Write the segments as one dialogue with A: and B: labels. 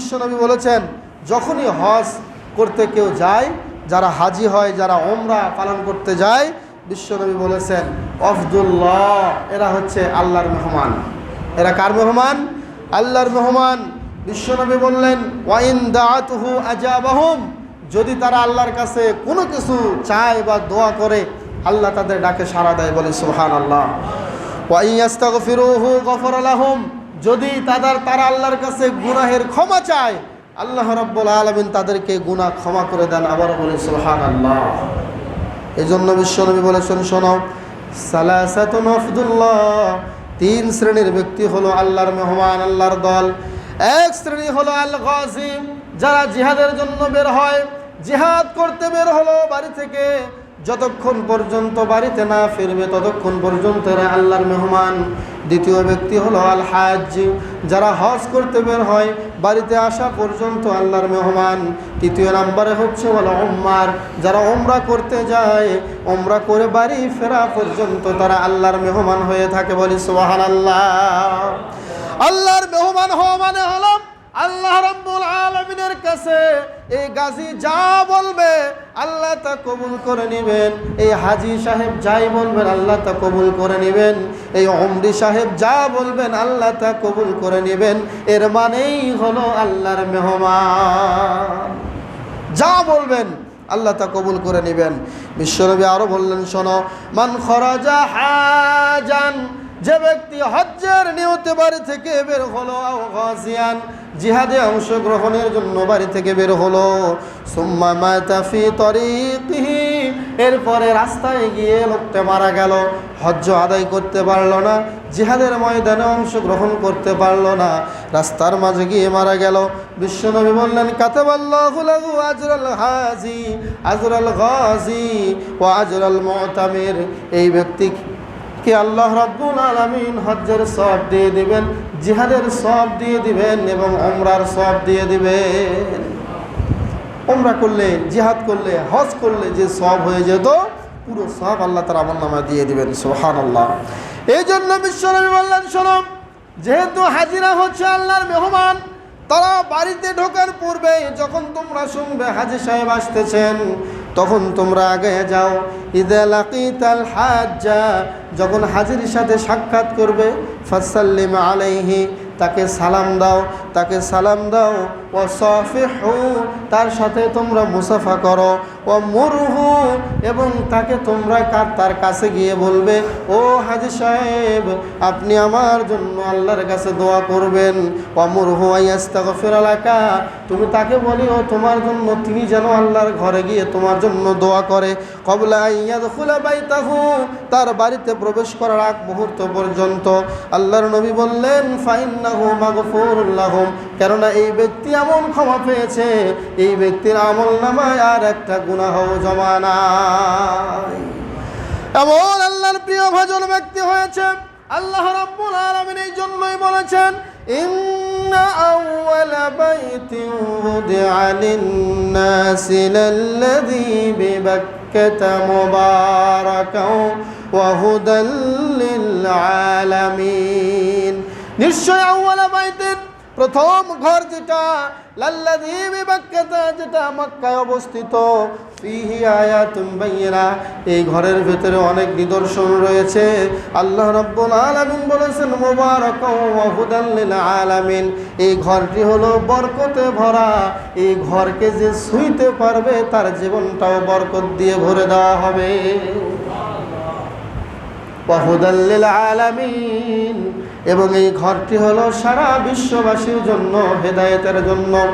A: বিশ্বনবী বলেছেন, যখনই হজ করতে কেউ যায়, যারা হাজি হয়, যারা ওমরা পালন করতে যায় বিশ্বনবী বলেছেন, অফদুল্লাহ, এরা হচ্ছে আল্লাহর মেহমান। এরা কার মেহমান? আল্লাহর মেহমান। বিশ্বনবী বললেন, ওয়াইন দাতুহু আজাবাহুম। যদি তারা আল্লাহর কাছে কোনো কিছু চায় বা দোয়া করে, আল্লাহ তাদের ডাকে সাড়া দেয় বলে সুহান আল্লাহ ওয়াইয়াস্তাগফিরুহু গফর আলাহুম যদি তাদের তারা আল্লাহর কাছে গুনাহের ক্ষমা চায়, আল্লাহ রাব্বুল আলামিন তাদেরকে গুনাহ ক্ষমা করে দেন। আবার বলে সুহান আল্লাহ এই জন্য বিশ্বনবী বলেছেন শোনো সালাসাতুন তিন শ্রেণির ব্যক্তি হলো আল্লাহর মেহমান, আল্লাহর দল। এক শ্রেণি হলো আল গাজিম যারা জিহাদের জন্য বের হয়। জিহাদ করতে বের হলো বাড়ি থেকে। যতক্ষণ পর্যন্ত বাড়িতে না ফিরবে, ততক্ষণ পর্যন্ত এরা আল্লাহর মেহমান। দ্বিতীয় ব্যক্তি হলো আল হাজ যারা হজ করতে বের হয়, বাড়িতে আসা পর্যন্ত আল্লাহর মেহমান। তৃতীয় নাম্বারে হচ্ছে হলো ওম্মার যারা ওমরা করতে যায় ওমরা করে বাড়ি ফেরা পর্যন্ত তারা আল্লাহর মেহমান হয়ে থাকে বলি সোহান আল্লাহ আল্লাহর মেহমান হওয়া মানে হলো আল্লাহ রব্বুল আলমিনের কাছে এই গাজী যা বলবে, আল্লাহ তা কবুল করে নেবেন। এই হাজি সাহেব যাই বলবেন, আল্লাহ তা কবুল করে নেবেন। এই অমরি সাহেব যা বলবেন, আল্লাহ তা কবুল করে নেবেন। এর মানেই হলো আল্লাহর মেহমান। যা বলবেন, আল্লাহ তা কবুল করে নেবেন। বিশ্বনবী আরও বললেন, শোনো, মান খরাজা হাজান যে ব্যক্তি হজ্জের নিয়তে বাড়ি থেকে বের হলো গাজিয়ান, জিহাদে অংশগ্রহণের জন্য বাড়ি থেকে বের হলো। সুম্মা মাতা ফি তরিকিহি, এরপরে রাস্তায় গিয়ে লোকটা মারা গেল। হজ্জ আদায় করতে পারল না, জিহাদের ময়দানে অংশগ্রহণ করতে পারল না। রাস্তার মাঝে গিয়ে মারা গেল। বিশ্বনবী বললেন লাহু আজরাল হাজি, আজরাল গাজি ও আজরাল মুতামির। এই ব্যক্তি কে আল্লাহ রাব্বুল আলামিন হজ্জের সব দিয়ে দিবেন, জিহাদের সব দিয়ে দিবেন এবং ওমরার সব দিয়ে দিবেন। ওমরা করলে, জিহাদ করলে, হজ করলে যে সব হয়ে যেত, পুরো সব আল্লাহ তার আমল নামা দিয়ে দিবেন সোহান আল্লাহ এই জন্য বিশ্বনবী বললেন, শোনো, যেহেতু হাজিরা হচ্ছে আল্লাহর মেহমান, তারা বাড়িতে ঢোকার পূর্বে যখন তোমরা শুনবে হাজি সাহেব আসতেছেন তখন তোমরা আগে যাও। ঈদে লাকিতাল হাজ্জা, যখন হাজির সাথে সাক্ষাৎ করবে, ফাসাল্লিম আলাইহি, তাকে সালাম দাও, তাকে সালাম দাও। ও সফিহু তার সাথে তোমরা মুসাফা করো। ও মুরহু এবং তাকে তোমরা কার- তার কাছে গিয়ে বলবে, ও হাজি সাহেব, আপনি আমার জন্য আল্লাহর কাছে দোয়া করবেন। ও মুরহু আইয়াস্তাগফির আলাকা তুমি তাকে বলিও, তোমার জন্য তিনি যেন আল্লাহর ঘরে গিয়ে তোমার জন্য দোয়া করে। কবলা ইয়াদখুলা বাইতাহু, তার বাড়িতে প্রবেশ করার আগ মুহূর্ত পর্যন্ত। আল্লাহর নবী বললেন, ফাইন্নাহু মাগফুরুল লাহুম। কেননা এই ব্যক্তি এমন ক্ষমা পেয়েছে, এই ব্যক্তির আমল নামায় আর একটা গুনাহ জমা নাই। এমন আল্লাহর প্রিয় ভজন ব্যক্তি হয়েছে, আল্লাহ রাব্বুল আলামিন এই জন্যই বলেছেন নিশ্চয় আউওয়ালা বাইতিন প্রথম ঘর যেটা যেটা মক্কায় অবস্থিত, ফিহি আয়াতুম বাইয়িনা। এই ঘরের ভেতরে অনেক নিদর্শন রয়েছে। আল্লাহ রাব্বুল আলামিন বলেছেন, মুবারাকাও ওয়া হুদাল আলামিন। এই ঘরটি হলো বরকতে ভরা। এই ঘরকে যে ছুঁইতে পারবে, তার জীবনটাও বরকত দিয়ে ভরে দেওয়া হবে। আলামিন। এবং এই ঘরটি হলো সারা বিশ্ববাসীর জন্য, হেদায়েতের জন্য।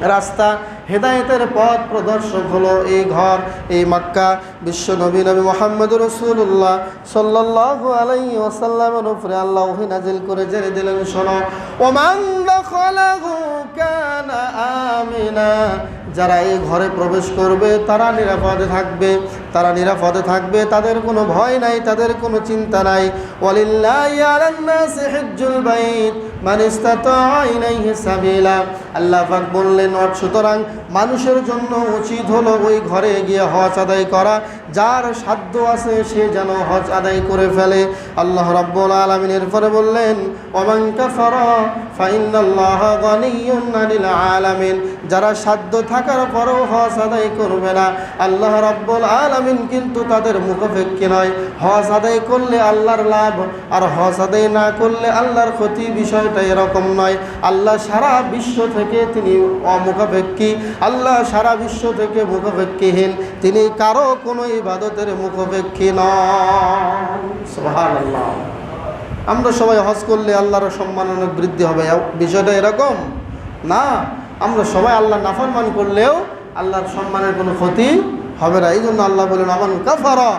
A: রাস্তা, হেদায়েতের পথ প্রদর্শক হলো এই ঘর, এই মক্কা। বিশ্ব নবী নবী মোহাম্মদ রসুল্লাহ সাল্লাল্লাহু আলাইহি ওয়াসাল্লামের উপরে আল্লাহ নাজিল করে জেনে দিলেন, শোনো। ওমান আমিনা। যারা এই ঘরে প্রবেশ করবে, তারা নিরাপদে থাকবে। তারা নিরাপদে থাকবে তাদের কোনো ভয় নাই তাদের কোনো চিন্তা নাই। ওয়ালিল্লাহি আলান নাসি হিজ্জুল বাইত মান ইসতাতাআ ইলাইহি সাবিলা। আল্লাহ পাক বললেন সুতরাং মানুষের জন্য উচিত হলো ওই ঘরে গিয়ে হজ আদায় করা। যার সাধ্য আছে সে যেন হজ আদায় করে ফেলে। আল্লাহ রাব্বুল আলামিন এরপরে বললেন, ওমান কাফারা ফাইনাল্লাহ গনিয়্যুন আনিল আলামিন। যারা সাধ্য থাকার পরেও হজ আদায় করবে না, আল্লাহ রাব্বুল আলামিন কিন্তু তাদের মুখাপেক্ষী নয়। হজ আদায় করলে আল্লাহর লাভ আর হজ আদায় না করলে আল্লাহর ক্ষতি বিষয়টা এরকম নয়। আল্লাহ সারা বিশ্ব থেকে তিনি অমুখাপেক্ষী। আল্লাহ সারা বিশ্ব থেকে মুখাপেক্ষীহীন। তিনি কারও কোনো ইবাদতের মুখাপেক্ষী সুবহানাল্লাহ। আমরা সবাই হজ করলে আল্লাহর সম্মান অনেক বৃদ্ধি হবে। বিষয়টা এরকম? না। আমরা সবাই আল্লাহ নাফরমান করলেও আল্লাহর সম্মানের কোনো ক্ষতি হবে না। এই জন্য আল্লাহ বলেন, আমান কাফারা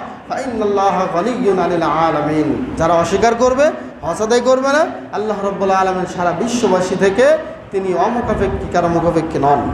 A: আলামিন। যারা অস্বীকার করবে হসাদাই করবে না। আল্লাহ রব্বুল আলমিন সারা বিশ্ববাসী থেকে তিনি অমুখাপেক্ষী কারও মুখাপেক্ষী নন।